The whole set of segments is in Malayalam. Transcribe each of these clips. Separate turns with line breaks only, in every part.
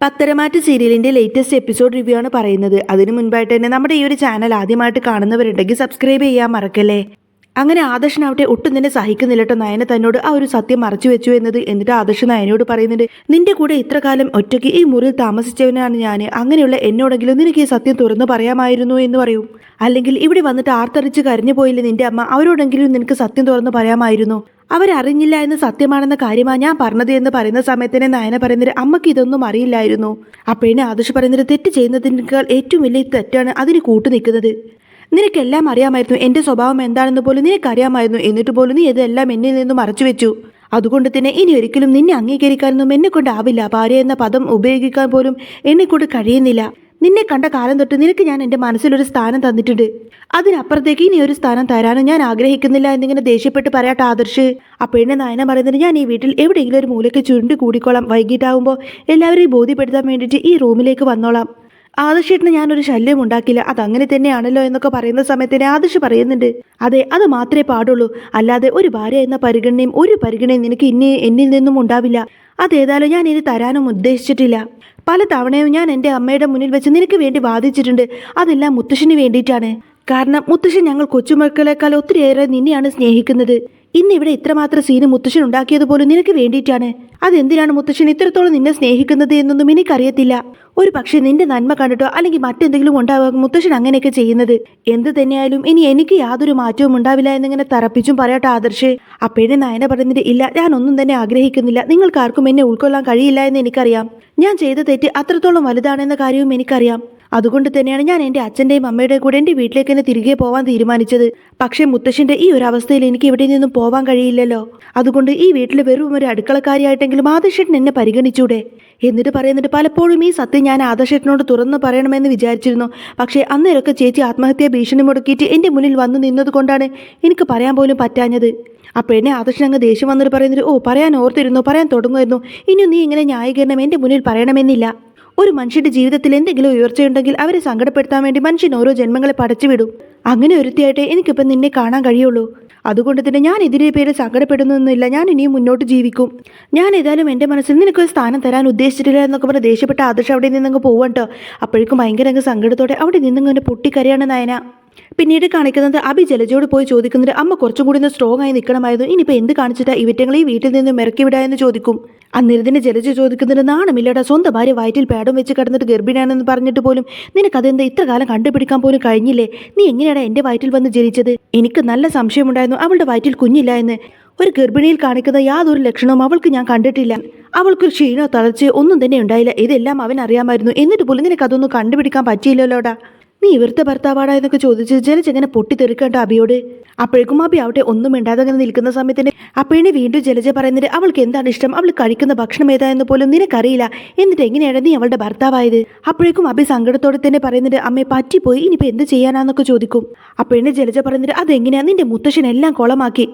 പത്തരമാറ്റ് സീരിയലിന്റെ ലേറ്റസ്റ്റ് എപ്പിസോഡ് റിവ്യൂ ആണ് പറയുന്നത്. അതിനു മുൻപായിട്ട് തന്നെ നമ്മുടെ ഈ ഒരു ചാനൽ ആദ്യമായിട്ട് കാണുന്നവരുണ്ടെങ്കിൽ സബ്സ്ക്രൈബ് ചെയ്യാൻ മറക്കല്ലേ? അങ്ങനെ ആദർശനാവട്ടെ ഒട്ടും തന്നെ സഹിക്കുന്നില്ല കേട്ടോ നയന തന്നോട് ആ ഒരു സത്യം മറച്ചു വെച്ചു എന്നത് എന്നിട്ട് ആദർശ് നയനോട് പറയുന്നുണ്ട് നിന്റെ കൂടെ ഇത്ര കാലം ഒറ്റയ്ക്ക് ഈ മുറിയിൽ താമസിച്ചവനാണ് ഞാൻ. അങ്ങനെയുള്ള എന്നോടെങ്കിലും നിനക്ക് ഈ സത്യം തുറന്നു പറയാമായിരുന്നു എന്ന് പറയും. അല്ലെങ്കിൽ ഇവിടെ വന്നിട്ട് ആർത്തറിച്ച് കരഞ്ഞു പോയില്ലേ നിന്റെ അമ്മ? അവരോടെങ്കിലും നിനക്ക് സത്യം തുറന്നു പറയാമായിരുന്നു. അവരറിഞ്ഞില്ല എന്ന് സത്യമാണെന്ന കാര്യമാണ് ഞാൻ പറഞ്ഞത് എന്ന് പറയുന്ന സമയത്തിന് നയന പറയുന്നത് അമ്മയ്ക്ക് ഇതൊന്നും അറിയില്ലായിരുന്നു. അപ്പോഴേ ആദർശ് പറയുന്നത് തെറ്റ് ചെയ്യുന്നതിനേക്കാൾ ഏറ്റവും വലിയ തെറ്റാണ് അതിന് കൂട്ടു നിൽക്കുന്നത്. നിനക്കെല്ലാം അറിയാമായിരുന്നു എന്റെ സ്വഭാവം എന്താണെന്ന് പോലും നിനക്കറിയാമായിരുന്നു. എന്നിട്ട് പോലും നീ ഇതെല്ലാം എന്നിൽ നിന്നും മറച്ചു വെച്ചു. അതുകൊണ്ട് തന്നെ ഇനി ഒരിക്കലും നിന്നെ അംഗീകരിക്കാനൊന്നും എന്നെ കൊണ്ടാവില്ല ഭാര്യ എന്ന പദം ഉപയോഗിക്കാൻ പോലും എന്നെ കൊണ്ട് കഴിയുന്നില്ല. നിന്നെ കണ്ട കാലം തൊട്ട് നിനക്ക് ഞാൻ എന്റെ മനസ്സിലൊരു സ്ഥാനം തന്നിട്ടുണ്ട്. അതിനപ്പുറത്തേക്ക് ഇനി ഒരു സ്ഥാനം തരാനും ഞാൻ ആഗ്രഹിക്കുന്നില്ല എന്നിങ്ങനെ ദേഷ്യപ്പെട്ട് പറയാട്ട ആദർശ്. അപ്പോഴേ നായന പറയുന്നത് ഞാൻ ഈ വീട്ടിൽ എവിടെയെങ്കിലും ഒരു മൂലയ്ക്ക് ചുരുണ്ടി കൂടിക്കോളാം. വൈകിട്ടാവുമ്പോൾ എല്ലാവരെയും ബോധ്യപ്പെടുത്താൻ വേണ്ടിയിട്ട് ഈ റൂമിലേക്ക് വന്നോളാം. ആദർശേട്ടന് ഞാനൊരു ശല്യം ഉണ്ടാക്കില്ല. അതങ്ങനെ തന്നെയാണല്ലോ എന്നൊക്കെ പറയുന്ന സമയത്തിന് ആദർശ് പറയുന്നുണ്ട് അതെ അത് മാത്രമേ പാടുള്ളൂ. അല്ലാതെ ഒരു ഭാര്യ എന്ന പരിഗണനയും ഒരു പരിഗണനയും നിനക്ക് ഇനി എന്നിൽ നിന്നും ഉണ്ടാവില്ല. അതേതായാലും ഞാൻ ഇനി തരാനും ഉദ്ദേശിച്ചിട്ടില്ല. പല തവണയും ഞാൻ എന്റെ അമ്മയുടെ മുന്നിൽ വെച്ച് നിനക്ക് വേണ്ടി വാദിച്ചിട്ടുണ്ട്. അതെല്ലാം മുത്തശ്ശിന് വേണ്ടിയിട്ടാണ്. കാരണം മുത്തശ്ശൻ ഞങ്ങൾ കൊച്ചുമക്കളെക്കാൾ ഒത്തിരിയേറെ നിന്നെയാണ് സ്നേഹിക്കുന്നത്. ഇന്ന് ഇവിടെ ഇത്രമാത്രം സീന് മുത്തശ്ശൻ ഉണ്ടാക്കിയത് പോലും നിനക്ക് വേണ്ടിയിട്ടാണ്. അതെന്തിനാണ് മുത്തശ്ശൻ ഇത്രത്തോളം നിന്നെ സ്നേഹിക്കുന്നത് എന്നൊന്നും എനിക്കറിയത്തില്ല. ഒരു പക്ഷേ നിന്റെ നന്മ കണ്ടിട്ടോ അല്ലെങ്കിൽ മറ്റെന്തെങ്കിലും ഉണ്ടാവുക മുത്തശ്ശൻ അങ്ങനെയൊക്കെ ചെയ്യുന്നത്? എന്ത് തന്നെയായാലും ഇനി എനിക്ക് യാതൊരു മാറ്റവും ഉണ്ടാവില്ല എന്നിങ്ങനെ തറപ്പിച്ചും പറയട്ടെ ആദർശ്. അപ്പോഴേ നയന പറഞ്ഞിട്ട് ഇല്ല ഞാൻ ഒന്നും തന്നെ ആഗ്രഹിക്കുന്നില്ല. നിങ്ങൾക്കാർക്കും എന്നെ ഉൾക്കൊള്ളാൻ കഴിയില്ല എന്ന് എനിക്കറിയാം. ഞാൻ ചെയ്ത തെറ്റ് അത്രത്തോളം വലുതാണെന്ന കാര്യവും എനിക്കറിയാം. അതുകൊണ്ട് തന്നെയാണ് ഞാൻ എന്റെ അച്ഛന്റെയും അമ്മയുടെയും കൂടെ എന്റെ വീട്ടിലേക്ക് തന്നെ തിരികെ പോവാൻ തീരുമാനിച്ചത്. പക്ഷേ മുത്തശ്ശന്റെ ഈ ഒരു അവസ്ഥയിൽ എനിക്ക് ഇവിടെ നിന്നും പോവാൻ കഴിയില്ലല്ലോ. അതുകൊണ്ട് ഈ വീട്ടിൽ വെറും ഒരു അടുക്കളക്കാരിയായിട്ടെങ്കിലും ആദർശേട്ടൻ എന്നെ പരിഗണിച്ചൂടെ? എന്നിട്ട് പറയുന്നിട്ട് പലപ്പോഴും ഈ സത്യം ഞാൻ ആദർശേട്ടനോട് തുറന്ന് പറയണമെന്ന് വിചാരിച്ചിരുന്നു. പക്ഷേ അന്നേരമൊക്കെ ചേച്ചി ആത്മഹത്യ ഭീഷണി മുടക്കിയിട്ട് എന്റെ മുന്നിൽ വന്നു നിന്നത് കൊണ്ടാണ് എനിക്ക് പറയാൻ പോലും പറ്റാഞ്ഞത്. അപ്പോൾ എന്നെ ആദർശൻ അങ്ങ് ദേഷ്യം വന്നിട്ട് പറയുന്നത് ഓ പറയാൻ ഓർത്തിരുന്നു? പറയാൻ തുടങ്ങുമായിരുന്നു. ഇനി നീ ഇങ്ങനെ ന്യായീകരണം എന്റെ മുന്നിൽ പറയണമെന്നില്ല. ഒരു മനുഷ്യന്റെ ജീവിതത്തിൽ എന്തെങ്കിലും ഉയർച്ചയുണ്ടെങ്കിൽ അവരെ സങ്കടപ്പെടുത്താൻ വേണ്ടി മനുഷ്യൻ ഓരോ ജന്മങ്ങളെ പടച്ചുവിടും അങ്ങനെ ഒരുത്തിയായിട്ടേ എനിക്കിപ്പം നിന്നെ കാണാൻ കഴിയുള്ളൂ. അതുകൊണ്ട് തന്നെ ഞാൻ ഇതിന്റെ പേരിൽ സങ്കടപ്പെടുന്നൊന്നുമില്ല. ഞാൻ ഇനിയും മുന്നോട്ട് ജീവിക്കും. ഞാൻ ഏതായാലും എന്റെ മനസ്സിൽ നിനക്കൊരു സ്ഥാനം തരാൻ ഉദ്ദേശിച്ചിട്ടില്ല എന്നൊക്കെ പറഞ്ഞ ദേഷ്യപ്പെട്ട ആദർശം അവിടെ നിന്നങ്ങ് പോവണ്ടോ അപ്പോഴേക്കും ഭയങ്കര അങ്ങ് സങ്കടത്തോടെ അവിടെ നിന്നങ്ങ് പൊട്ടിക്കരയാണ് നയന. പിന്നീട് കാണിക്കുന്നത് അഭി ജലജയോട് പോയി ചോദിക്കുന്നത് അമ്മ കുറച്ചും കൂടി ഒന്ന് സ്ട്രോങ് ആയി നിൽക്കണമായിരുന്നു ഇനിയിപ്പോൾ എന്ത് കാണിച്ചിട്ടാ ഇവറ്റങ്ങളെ വീട്ടിൽ നിന്ന് ഇറക്കി എന്ന് ചോദിക്കും. അന്നിരതിന് ജലജ ചോദിക്കുന്നത് നാണമില്ലടാ സ്വന്തം ഭാര്യ വയറ്റിൽ പാടം വെച്ച് കിടന്നിട്ട് ഗർഭിണിയാണെന്ന് പറഞ്ഞിട്ട് പോലും നിനക്കതെന്താ ഇത്ര കാലം കണ്ടുപിടിക്കാൻ പോലും കഴിഞ്ഞില്ലേ? നീ എങ്ങനെയാണ് എന്റെ വയറ്റിൽ വന്ന് ജനിച്ചത്? എനിക്ക് നല്ല സംശയമുണ്ടായിരുന്നു അവളുടെ വയറ്റിൽ കുഞ്ഞില്ല എന്ന്. ഒരു ഗർഭിണിയിൽ കാണിക്കുന്ന യാതൊരു ലക്ഷണവും അവൾക്ക് ഞാൻ കണ്ടിട്ടില്ല. അവൾക്ക് ക്ഷീണോ തളർച്ചയോ ഒന്നും തന്നെ ഉണ്ടായില്ല. ഇതെല്ലാം അവൻ അറിയാമായിരുന്നു എന്നിട്ട് പോലും നിനക്കതൊന്നും കണ്ടുപിടിക്കാൻ പറ്റിയില്ലല്ലോടാ. നീ ഇവരുടെ ഭർത്താവാടാ എന്നൊക്കെ ചോദിച്ച് ജലജ് എങ്ങനെ പൊട്ടിത്തെറിക്കണ്ട അബിയോട് അപ്പോഴേക്കും അബി അവിടെ ഒന്നും മിണ്ടാതെ അങ്ങനെ നിൽക്കുന്ന സമയത്തിന് അപ്പോഴേ വീണ്ടും ജലജ പറയുന്നത് അവൾക്ക് എന്താണ് ഇഷ്ടം? അവൾ കഴിക്കുന്ന ഭക്ഷണം ഏതാ എന്ന് പോലും നിനക്കറിയില്ല. എന്നിട്ട് എങ്ങനെയാണ് നീ അവളുടെ ഭർത്താവായത്? അപ്പോഴേക്കും അബി സങ്കടത്തോടെ തന്നെ പറയുന്നത് അമ്മയെ പറ്റിപ്പോയി. ഇനിയിപ്പോൾ എന്ത് ചെയ്യാനാന്നൊക്കെ ചോദിക്കും. അപ്പോഴേ ജലജ പറയുന്നത് അതെങ്ങനെയാ? നിന്റെ മുത്തശ്ശൻ എല്ലാം കുളമാക്കി.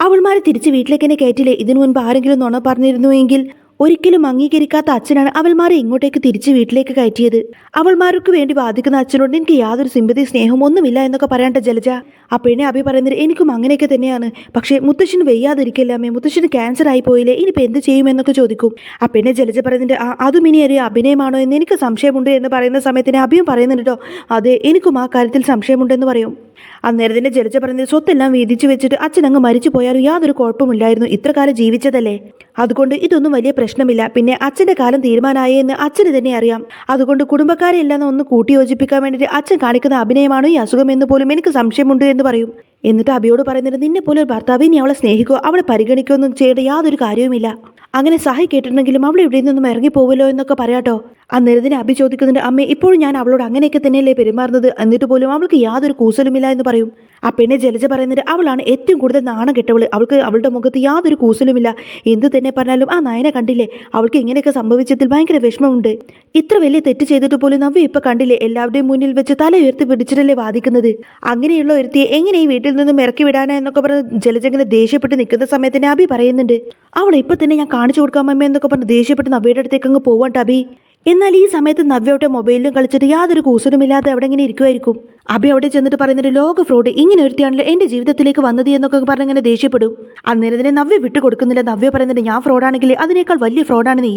അവൾമാരെ തിരിച്ച് വീട്ടിലേക്ക് തന്നെ കയറ്റില്ലേ? ഇതിനു മുൻപ് ആരെങ്കിലും നുണ പറഞ്ഞിരുന്നുവെങ്കിൽ ഒരിക്കലും അംഗീകരിക്കാത്ത അച്ഛനാണ് അവൾമാരെ ഇങ്ങോട്ടേക്ക് തിരിച്ച് വീട്ടിലേക്ക് കയറ്റിയത്. അവൾമാർക്ക് വേണ്ടി ബാധിക്കുന്ന അച്ഛനോട് എനിക്ക് യാതൊരു സിമ്പതി സ്നേഹം ഒന്നുമില്ല എന്നൊക്കെ പറയണ്ട ജലജ. ആ പെണ്ണെ അഭി പറയുന്നത് എനിക്കും അങ്ങനെയൊക്കെ തന്നെയാണ്. പക്ഷേ മുത്തശ്ശന് വയ്യാതിരിക്കില്ല അമ്മേ. മുത്തശ്ശന് ക്യാൻസർ ആയി പോയില്ലേ? ഇനിയിപ്പോൾ എന്ത് ചെയ്യുമെന്നൊക്കെ ചോദിക്കും. അപ്പോഴേ ജലജ പറയുന്നുണ്ട് ആ അതും ഇനി ഒരു അഭിനയമാണോ എന്ന്? എനിക്ക് സംശയമുണ്ട് എന്ന് പറയുന്ന സമയത്തിന് അഭിയും പറയുന്നുണ്ട് അതെ എനിക്കും ആ കാര്യത്തിൽ സംശയമുണ്ടെന്ന് പറയും. അന്നേരത്തിന്റെ ജലജ പറഞ്ഞത് സ്വത്തെല്ലാം വീതിച്ചു വെച്ചിട്ട് അച്ഛനങ്ങ് മരിച്ചു പോയാലും യാതൊരു കുഴപ്പമില്ലായിരുന്നു ഇത്ര കാലം ജീവിച്ചതല്ലേ? അതുകൊണ്ട് ഇതൊന്നും വലിയ പ്രശ്നമില്ല. പിന്നെ അച്ഛന്റെ കാലം തീരുമാനമായി എന്ന് അച്ഛന് തന്നെ അറിയാം. അതുകൊണ്ട് കുടുംബക്കാരെ എല്ലാം ഒന്ന് കൂട്ടിയോജിപ്പിക്കാൻ വേണ്ടിയിട്ട് അച്ഛൻ കാണിക്കുന്ന അഭിനയമാണോ ഈ അസുഖം എന്ന് പോലും എനിക്ക് സംശയമുണ്ട് എന്ന് പറയും. എന്നിട്ട് അബിയോട് പറയുന്നത് നിന്നെ പോലെ ഒരു ഭർത്താവ് ഇനി അവളെ സ്നേഹിക്കോ? അവളെ പരിഗണിക്കുകയൊന്നും ചെയ്യേണ്ട യാതൊരു കാര്യവുമില്ല. അങ്ങനെ സഹായി കേട്ടിട്ടുണ്ടെങ്കിലും അവൾ ഇവിടെ നിന്നും ഇറങ്ങിപ്പോവല്ലോ എന്നൊക്കെ പറയാട്ടോ. അന്നേരത്തിന് അഭി ചോദിക്കുന്നുണ്ട് അമ്മേ ഇപ്പോഴും ഞാൻ അവളോട് അങ്ങനെയൊക്കെ തന്നെയല്ലേ പെരുമാറുന്നത്? എന്നിട്ട് പോലും അവൾക്ക് യാതൊരു കൂസലുമില്ല എന്ന് പറയും. ആ പെണ്ണെ ജലജ പറയുന്നുണ്ട് അവളാണ് ഏറ്റവും കൂടുതൽ നാണം കെട്ടവൾ. അവൾക്ക് അവളുടെ മുഖത്ത് യാതൊരു കൂസലുമില്ല. എന്ത് തന്നെ പറഞ്ഞാലും ആ നയനെ കണ്ടില്ലേ? അവൾക്ക് ഇങ്ങനെയൊക്കെ സംഭവിച്ചതിൽ ഭയങ്കര വിഷമമുണ്ട്. ഇത്ര വലിയ തെറ്റ് ചെയ്തിട്ട് പോലും നവ്യ ഇപ്പൊ കണ്ടില്ലേ? എല്ലാവരുടെയും മുന്നിൽ വെച്ച് തല ഉയർത്തി പിടിച്ചിട്ടല്ലേ വാദിക്കുന്നത്? അങ്ങനെയുള്ള ഒരുത്തിയെ എങ്ങനെ ഈ വീട്ടിൽ നിന്നും ഇറക്കി വിടാനാ എന്നൊക്കെ പറഞ്ഞ് ജലജ ഇങ്ങനെ ദേഷ്യപ്പെട്ട് നിൽക്കുന്ന സമയത്തിന് അബി പറയുന്നുണ്ട്. അവളെ ഇപ്പൊ തന്നെ ഞാൻ കാണിച്ചു കൊടുക്കാൻ അമ്മ എന്നൊക്കെ പറഞ്ഞ് ദേഷ്യപ്പെട്ട് നവ്യയുടെ അടുത്തേക്ക് അങ്ങ് പോവാണ്ട് അബി എന്നാൽ ഈ സമയത്ത് നവ്യയുടെ മൊബൈലിലും കളിച്ചിട്ട് യാതൊരു കൂസലുമില്ലാതെ അവിടെ ഇങ്ങനെ ഇരിക്കുമായിരിക്കും അബി അവിടെ ചെന്നിട്ട് പറയുന്ന ഒരു ലോക ഫ്രോഡ് ഇങ്ങനെ ഒരുത്തിയാണല്ലോ എന്റെ ജീവിതത്തിലേക്ക് വന്നത് എന്നൊക്കെ പറഞ്ഞ് ദേഷ്യപ്പെടും. അന്നേരം തന്നെ നവ്യ വിട്ടുകൊടുക്കുന്നില്ല നവ്യ പറയുന്നുണ്ട് ഞാൻ ഫ്രോഡാണെങ്കിൽ അതിനേക്കാൾ വലിയ ഫ്രോഡാണ് നീ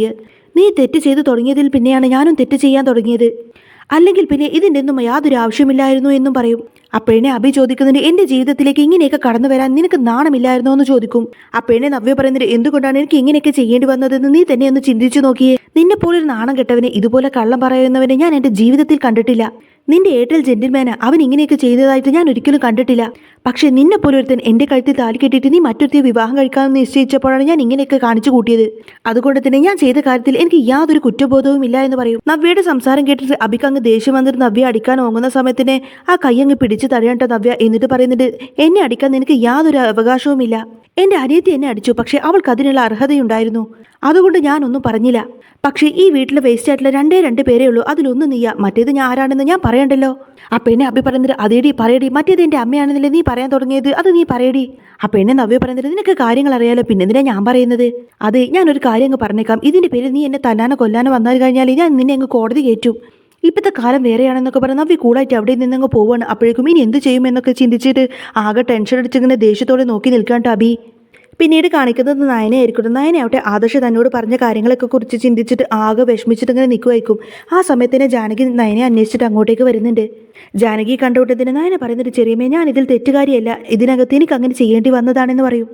നീ തെറ്റ് ചെയ്തു തുടങ്ങിയതിൽ പിന്നെയാണ് ഞാനും തെറ്റ് ചെയ്യാൻ തുടങ്ങിയത്. അല്ലെങ്കിൽ പിന്നെ ഇതിന്റെ ഒന്നും യാതൊരു ആവശ്യമില്ലായിരുന്നു എന്നും പറയും. അപ്പോഴേ അഭി ചോദിക്കുന്നുണ്ട് എന്റെ ജീവിതത്തിലേക്ക് ഇങ്ങനെയൊക്കെ കടന്നു വരാൻ നിനക്ക് നാണമില്ലായിരുന്നോ എന്ന് ചോദിക്കും. അപ്പോഴേ നവ്യ പറയുന്നത് എന്തുകൊണ്ടാണ് എനിക്ക് ഇങ്ങനെയൊക്കെ ചെയ്യേണ്ടി വന്നതെന്ന് നീ തന്നെ ഒന്ന് ചിന്തിച്ചു നോക്കിയേ. നിന്നെ പോലൊരു നാണം കെട്ടവനെ ഇതുപോലെ കള്ളം പറയുന്നവനെ ഞാൻ എന്റെ ജീവിതത്തിൽ കണ്ടിട്ടില്ല. നിന്റെ ഏട്ടൽ ജെന്റിൽമാന് അവൻ ഇങ്ങനെയൊക്കെ ചെയ്തതായിട്ട് ഞാൻ ഒരിക്കലും കണ്ടിട്ടില്ല. പക്ഷേ നിന്നെ പോലെ ഒരുത്തൻ എന്റെ കഴുത്തിൽ താലി കെട്ടിയിട്ട് നീ മറ്റൊരുത്തിയെ വിവാഹം കഴിക്കാമെന്ന് നിശ്ചയിച്ചപ്പോഴാണ് ഞാൻ ഇങ്ങനെയൊക്കെ കാണിച്ചു കൂട്ടിയത്. അതുകൊണ്ട് തന്നെ ഞാൻ ചെയ്ത കാര്യത്തിൽ എനിക്ക് യാതൊരു കുറ്റബോധവും ഇല്ല എന്ന് പറയും. നവ്യയുടെ സംസാരം കേട്ടിട്ട് അബിക്ക് അങ്ങ് ദേഷ്യം വന്നിട്ട് നവ്യ അടിക്കാൻ ഓങ്ങുന്ന സമയത്തിന് ആ കൈ അങ്ങ് പിടിച്ച് തടയണ്ട നവ്യ എന്നിട്ട് പറയുന്നുണ്ട് എന്നെ അടിക്കാൻ നിനക്ക് യാതൊരു അവകാശവുമില്ല. എന്റെ അനിയത്തി എന്നെ അടിച്ചു പക്ഷേ അവൾക്ക് അതിനുള്ള അർഹതയുണ്ടായിരുന്നു. അതുകൊണ്ട് ഞാനൊന്നും പറഞ്ഞില്ല. പക്ഷേ ഈ വീട്ടിലെ വേസ്റ്റ് ആയിട്ടുള്ള രണ്ടേ രണ്ട് പേരേ ഉള്ളൂ. അതിലൊന്ന് നീയാ. മറ്റേത് ഞാൻ ആരാണെന്ന് ഞാൻ പറയണ്ടല്ലോ? അപ്പൊ എന്നെ അഭി പറയുന്നത് അതേടി പറയടി. മറ്റേത് എന്റെ അമ്മയാണെന്നില്ല നീ പറയാൻ തുടങ്ങിയത്? അത് നീ പറയടി. അപ്പൊ എന്നെ നവ്യ പറയുന്നത് നിനക്ക് കാര്യങ്ങൾ അറിയാലോ? പിന്നെ എന്തിനാ ഞാൻ പറയുന്നത്? അതെ ഞാനൊരു കാര്യം അങ്ങ് പറഞ്ഞേക്കാം. ഇതിന്റെ പേരിൽ നീ എന്നെ തല്ലാനോ കൊല്ലാനോ വന്നാൽ കഴിഞ്ഞാൽ ഞാൻ നിന്നെ അങ്ങ് കോടതി കയറ്റും. ഇപ്പോഴത്തെ കാലം വേറെയാണെന്നൊക്കെ പറഞ്ഞ് നവ്യ കൂളായിട്ട് അവിടെ നിന്നങ്ങ് പോവാണ്. അപ്പോഴേക്കും ഇനി എന്ത് ചെയ്യുമെന്നൊക്കെ ചിന്തിച്ചിട്ട് ആകെ ടെൻഷൻ അടിച്ചിങ്ങനെ ദേഷ്യത്തോടെ നോക്കി നിൽക്കാണ്ട് അബി പിന്നീട് കാണിക്കുന്നത് നയനയായിരിക്കും നയനയാവട്ടെ ആദർശ് തന്നോട് പറഞ്ഞ കാര്യങ്ങളൊക്കെ കുറിച്ച് ചിന്തിച്ചിട്ട് ആകെ വിഷമിച്ചിട്ട് ഇങ്ങനെ നിൽക്കുമായിരിക്കും ആ സമയത്തിന് ജാനകി നയനെ അന്വേഷിച്ചിട്ട് അങ്ങോട്ടേക്ക് വരുന്നുണ്ട്. ജാനകി കണ്ടുവിട്ടതിന് നയന പറയുന്നൊരു ചെറിയമേ ഞാൻ ഇതിൽ തെറ്റുകാരിയല്ല. ഇതിനകത്ത് എനിക്ക് അങ്ങനെ ചെയ്യേണ്ടി വന്നതാണെന്ന് പറയും.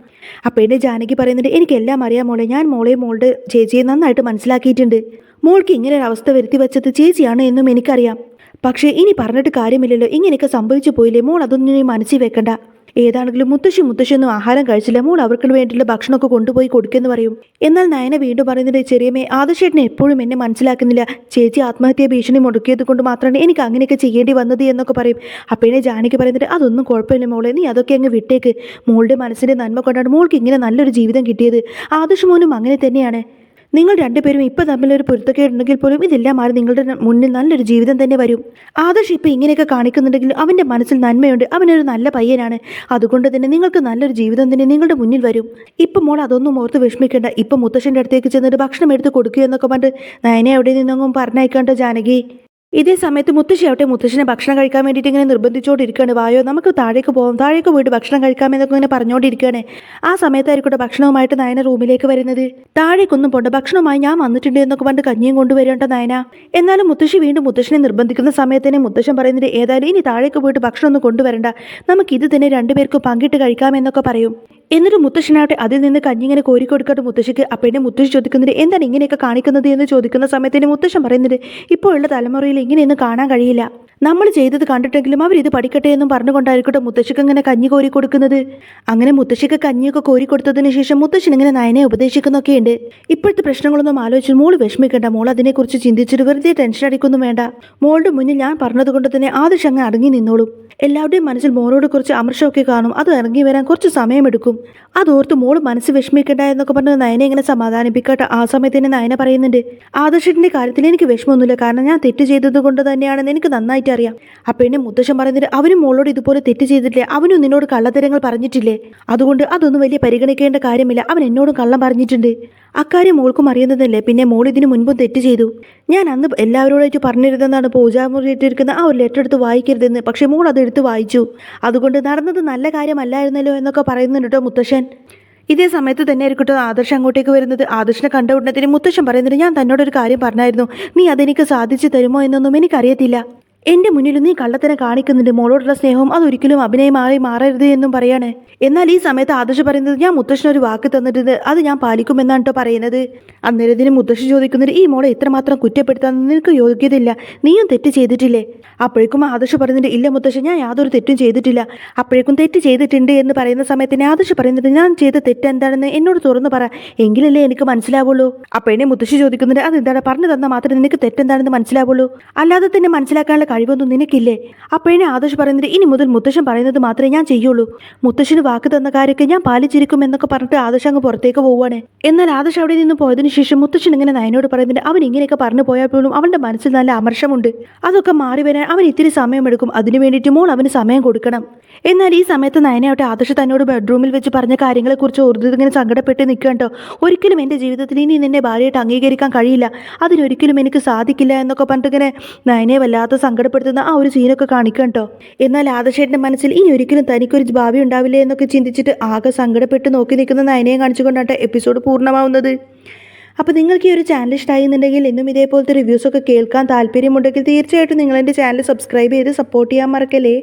അപ്പോൾ ജാനകി പറയുന്നുണ്ട് എനിക്കെല്ലാം അറിയാം മോളെ. ഞാൻ മോളെ മോളുടെ ചേച്ചിയെ നന്നായിട്ട് മനസ്സിലാക്കിയിട്ടുണ്ട്. മോൾക്ക് ഇങ്ങനെ ഒരു അവസ്ഥ വരുത്തി വെച്ചത് ചേച്ചിയാണ് എന്നും എനിക്കറിയാം. പക്ഷേ ഇനി പറഞ്ഞിട്ട് കാര്യമില്ലല്ലോ. ഇങ്ങനെയൊക്കെ സംഭവിച്ചു പോയില്ലേ? മോൾ അതൊന്നും ഇനി മനസ്സിൽ വെക്കണ്ട. ഏതാണെങ്കിലും മുത്തശ്ശി മുത്തശ്ശിയൊന്നും ആഹാരം കഴിച്ചില്ല. മോൾ അവർക്ക് വേണ്ടിയുള്ള ഭക്ഷണമൊക്കെ കൊണ്ടുപോയി കൊടുക്കുമെന്ന് പറയും. എന്നാൽ നയന വീണ്ടും പറയുന്നത് ചെറിയമേ ആദർശേട്ടനെ എപ്പോഴും എന്നെ മനസ്സിലാക്കുന്നില്ല. ചേച്ചി ആത്മഹത്യ ഭീഷണി മുടക്കിയത് കൊണ്ട് മാത്രമാണ് എനിക്ക് അങ്ങനെയൊക്കെ ചെയ്യേണ്ടി വന്നത് എന്നൊക്കെ പറയും. അപ്പോഴേ ജാനകി പറയുന്നത് അതൊന്നും കുഴപ്പമില്ല മോളെ. നീ അതൊക്കെ അങ്ങ് വിട്ടേക്ക്. മോളുടെ മനസ്സിന്റെ നന്മ കൊണ്ടാണ് മോൾക്ക് ഇങ്ങനെ നല്ലൊരു ജീവിതം കിട്ടിയത്. ആദർശ് മോനും അങ്ങനെ തന്നെയാണ്. നിങ്ങൾ രണ്ടുപേരും ഇപ്പം തമ്മിലൊരു പൊരുത്തക്കേടുണ്ടെങ്കിൽ പോലും ഇതെല്ലാം മാറി നിങ്ങളുടെ മുന്നിൽ നല്ലൊരു ജീവിതം തന്നെ വരും. ആദർശ് ഇപ്പം ഇങ്ങനെയൊക്കെ കാണിക്കുന്നുണ്ടെങ്കിലും അവന്റെ മനസ്സിൽ നന്മയുണ്ട്. അവനൊരു നല്ല പയ്യനാണ്. അതുകൊണ്ട് തന്നെ നിങ്ങൾക്ക് നല്ലൊരു ജീവിതം തന്നെ നിങ്ങളുടെ മുന്നിൽ വരും. ഇപ്പം മോൾ അതൊന്നും ഓർത്ത് വിഷമിക്കേണ്ട. ഇപ്പം മുത്തശ്ശന്റെ അടുത്തേക്ക് ചെന്നിട്ട് ഭക്ഷണം എടുത്ത് കൊടുക്കുക എന്നൊക്കെ പറഞ്ഞിട്ട് നയനെ അവിടെ നിന്നങ്ങും പറഞ്ഞയക്കാണ്ടോ ജാനകി. ഇതേ സമയത്ത് മുത്തശ്ശി ആവട്ടെ മുത്തശ്ശനെ ഭക്ഷണം കഴിക്കാൻ വേണ്ടിയിട്ട് ഇങ്ങനെ നിർബന്ധിച്ചുകൊണ്ടിരിക്കുകയാണ് വായോ നമുക്ക് താഴേക്ക് പോകാം താഴേക്ക് പോയിട്ട് ഭക്ഷണം കഴിക്കാമെന്നൊക്കെ ഇങ്ങനെ പറഞ്ഞുകൊണ്ടിരിക്കുകയാണ് ആ സമയത്തായിരിക്കട്ടെ ഭക്ഷണവുമായിട്ട് നയന റൂമിലേക്ക് വരുന്നത്. താഴേക്കൊന്നും പോണ്ട ഭക്ഷണവുമായി ഞാൻ വന്നിട്ടുണ്ട് എന്നൊക്കെ പറഞ്ഞ് കഞ്ഞിയും കൊണ്ടുവരേണ്ട നയന. എന്നാലും മുത്തശ്ശി വീണ്ടും മുത്തശ്ശിനെ നിർബന്ധിക്കുന്ന സമയത്ത് തന്നെ മുത്തശ്ശൻ പറയുന്നത് ഏതായാലും ഇനി താഴേക്ക് പോയിട്ട് ഭക്ഷണം ഒന്നും കൊണ്ടുവരണ്ട. നമുക്ക് ഇത് തന്നെ രണ്ടുപേർക്കും പങ്കിട്ട് കഴിക്കാമെന്നൊക്കെ പറയും. എന്നിട്ട് മുത്തശ്ശനാവട്ടെ അതിൽ നിന്ന് കഞ്ഞിങ്ങനെ കോരി കൊടുക്കാട്ട് മുത്തശ്ശിക്ക് അപ്പേന്റെ മുത്തശ്ശി ചോദിക്കുന്നത് എന്താണ് ഇങ്ങനെയൊക്കെ കാണിക്കുന്നത്? എന്ന് ചോദിക്കുന്ന സമയത്തിന് മുത്തശ്ശൻ പറയുന്നത് ഇപ്പോഴുള്ള തലമുറയിൽ ഇങ്ങനെയൊന്നും കാണാൻ കഴിയില്ല. നമ്മൾ ചെയ്തത് കണ്ടിട്ടെങ്കിലും അവരിത് പഠിക്കട്ടെ എന്നും പറഞ്ഞുകൊണ്ടായിരിക്കട്ടെ മുത്തശ്ശിക്ക് ഇങ്ങനെ കഞ്ഞി കോരി കൊടുക്കുന്നത്. അങ്ങനെ മുത്തശ്ശിക്ക് കഞ്ഞിയൊക്കെ കോരി കൊടുത്തതിന് ശേഷം മുത്തശ്ശൻ ഇങ്ങനെ നയനെ ഉപദേശിക്കുന്നൊക്കെയുണ്ട് ഇപ്പോഴത്തെ പ്രശ്നങ്ങളൊന്നും ആലോചിച്ച് മോൾ വിഷമിക്കേണ്ട. മോൾ അതിനെക്കുറിച്ച് ചിന്തിച്ചിട്ട് വെറുതെ ടെൻഷൻ അടിക്കൊന്നും വേണ്ട. മോളുടെ മുന്നിൽ ഞാൻ പറഞ്ഞതുകൊണ്ട് തന്നെ ആദർശ് അങ്ങ് അടങ്ങി നിന്നോളും. എല്ലാവരുടെയും മനസ്സിൽ മോളോട് കുറച്ച് അമർഷമൊക്കെ കാണും. അത് ഇറങ്ങി വരാൻ കുറച്ച് സമയമെടുക്കും അതോർത്ത് മോൾ മനസ്സ് വിഷമിക്കണ്ട എന്നൊക്കെ പറഞ്ഞ് നയനെ ഇങ്ങനെ സമാധാനിപ്പിക്കട്ടെ ആ സമയത്ത് തന്നെ നയന പറയുന്നുണ്ട്. ആദർശത്തിന്റെ കാര്യത്തിൽ എനിക്ക് വിഷമമൊന്നുമില്ല. കാരണം ഞാൻ തെറ്റ് ചെയ്തത് കൊണ്ട് തന്നെയാണെന്ന് എനിക്ക് നന്നായിട്ട് അറിയാം അപ്പോൾ എന്നെ മുത്തശ്ശൻ പറയുന്നത് അവനും മോളോട് ഇതുപോലെ തെറ്റ് ചെയ്തിട്ടില്ലേ? അവനും നിന്നോട് കള്ളത്തരങ്ങൾ പറഞ്ഞിട്ടില്ലേ? അതുകൊണ്ട് അതൊന്നും വലിയ പരിഗണിക്കേണ്ട കാര്യമില്ല. അവൻ എന്നോടും കള്ളം പറഞ്ഞിട്ടുണ്ട്. അക്കാര്യം മോൾക്കും അറിയുന്നതല്ലേ? പിന്നെ മോൾ ഇതിനു മുൻപും തെറ്റ് ചെയ്തു. ഞാൻ അന്ന് എല്ലാവരോടായിട്ട് പറഞ്ഞിരുന്നെന്നാണ് പൂജാമുറിയിട്ടിരിക്കുന്ന ആ ഒരു ലെറ്റർ എടുത്ത് വായിക്കരുതെന്ന്. പക്ഷേ മോൾ അത് എടുത്ത് വായിച്ചു. അതുകൊണ്ട് നടന്നത് നല്ല കാര്യമല്ലായിരുന്നല്ലോ എന്നൊക്കെ പറയുന്നുണ്ട് കേട്ടോ മുത്തശ്ശൻ. ഇതേ സമയത്ത് തന്നെ ആയിരിക്കട്ടെ ആദർശ് അങ്ങോട്ടേക്ക് വരുന്നത്. ആദർശനെ കണ്ട ഉടനെ മുത്തശ്ശൻ പറയുന്നത് ഞാൻ തന്നോടൊരു കാര്യം പറഞ്ഞായിരുന്നു. നീ അതെനിക്ക് സാധിച്ചു തരുമോ എന്നൊന്നും എനിക്കറിയത്തില്ല. എന്റെ മുന്നിൽ നീ കള്ളത്തിനെ കാണിക്കുന്നുണ്ട്. മോളോടുള്ള സ്നേഹവും അതൊരിക്കലും അഭിനയമായി മാറരുത് എന്നും പറയാണ്. എന്നാൽ ഈ സമയത്ത് ആദർശ് പറയുന്നത് ഞാൻ മുത്തശ്ശനൊരു വാക്ക് തന്നിട്ടുണ്ട്. അത് ഞാൻ പാലിക്കുമെന്നാണ് കേട്ടോ പറയുന്നത്. അന്നേരം ഇതിന് മുത്തശ്ശി ചോദിക്കുന്നത് ഈ മോളെ ഇത്രമാത്രം കുറ്റപ്പെടുത്താൻ നിനക്ക് യോഗ്യതയില്ല. നീയും തെറ്റ് ചെയ്തിട്ടില്ലേ? അപ്പോഴേക്കും ആദർശ് പറയുന്നുണ്ട് ഇല്ല മുത്തശ്ശി ഞാൻ യാതൊരു തെറ്റും ചെയ്തിട്ടില്ല. അപ്പോഴേക്കും തെറ്റ് ചെയ്തിട്ടുണ്ട് എന്ന് പറയുന്ന സമയത്തിന് ആദർശ് പറയുന്നത് ഞാൻ ചെയ്ത തെറ്റ് എന്താണെന്ന് എന്നോട് തുറന്നു പറ. എങ്കിലല്ലേ എനിക്ക് മനസ്സിലാവുള്ളൂ. അപ്പോഴേ മുത്തശ്ശി ചോദിക്കുന്നുണ്ട് അതെന്താണ്? പറഞ്ഞു തന്നാൽ മാത്രമേ നിനക്ക് തെറ്റെന്താണെന്ന് മനസ്സിലാവുള്ളൂ. അല്ലാതെ തന്നെ മനസ്സിലാക്കാനുള്ള കഴിവൊന്നും നിനക്കില്ലേ? അപ്പോഴേ ആദർശ് പറയുന്നത് ഇനി മുതൽ മുത്തശ്ശൻ പറയുന്നത് മാത്രമേ ഞാൻ ചെയ്യുള്ളൂ. മുത്തശ്ശന് വാക്ക് തന്ന കാര്യമൊക്കെ ഞാൻ പാലിച്ചിരിക്കും എന്നൊക്കെ പറഞ്ഞിട്ട് ആദർശ് അങ്ങ് പുറത്തേക്ക് പോവുകയാണ്. എന്നാൽ ആദർശ് അവിടെ നിന്ന് പോയതിനു ശേഷം മുത്തശ്ശൻ ഇങ്ങനെ നയനോട് പറയുന്നുണ്ട് അവൻ ഇങ്ങനെയൊക്കെ പറഞ്ഞു പോയാൽ പോലും അവന്റെ മനസ്സിൽ നല്ല അമർഷമുണ്ട്. അതൊക്കെ മാറി വരാൻ അവൻ ഇത്തിരി സമയമെടുക്കും അതിനു വേണ്ടിയിട്ട് മോൾ അവന് സമയം കൊടുക്കണം. എന്നാൽ ഈ സമയത്ത് നയനയാവട്ടെ ആദർശ് തന്നോട് ബെഡ്റൂമിൽ വെച്ച് പറഞ്ഞ കാര്യങ്ങളെക്കുറിച്ച് ഓർത്ത് ഇങ്ങനെ സങ്കടപ്പെട്ട് നിൽക്കണ്ടോ ഒരിക്കലും എന്റെ ജീവിതത്തിൽ ഇനി നിന്നെ ഭാര്യയായിട്ട് അംഗീകരിക്കാൻ കഴിയില്ല. അതിനൊരിക്കലും എനിക്ക് സാധിക്കില്ല എന്നൊക്കെ പറഞ്ഞിട്ട് ഇങ്ങനെ നയനെ വല്ലാത്ത സങ്കടപ്പെടുത്തുന്ന ആ ഒരു സീനൊക്കെ കാണിക്കാം കേട്ടോ. എന്നാൽ ആദർശേട്ടന്റെ മനസ്സിൽ ഇനി ഒരിക്കലും തനിക്കൊരു ഭാവി ഉണ്ടാവില്ല എന്നൊക്കെ ചിന്തിച്ചിട്ട് ആകെ സങ്കടപ്പെട്ട് നോക്കി നിൽക്കുന്ന നയനയെ കാണിച്ചുകൊണ്ടാണ് എപ്പിസോഡ് പൂർണമാവുന്നത്. അപ്പോൾ നിങ്ങൾക്ക് ഈ ഒരു ചാനൽ ഇഷ്ടമായി എന്നുണ്ടെങ്കിൽ എന്നും ഇതേപോലത്തെ റിവ്യൂസൊക്കെ കേൾക്കാൻ താല്പര്യമുണ്ടെങ്കിൽ തീർച്ചയായിട്ടും നിങ്ങൾ എന്റെ ചാനൽ സബ്സ്ക്രൈബ് ചെയ്ത് സപ്പോർട്ട് ചെയ്യാൻ മറക്കല്ലേ?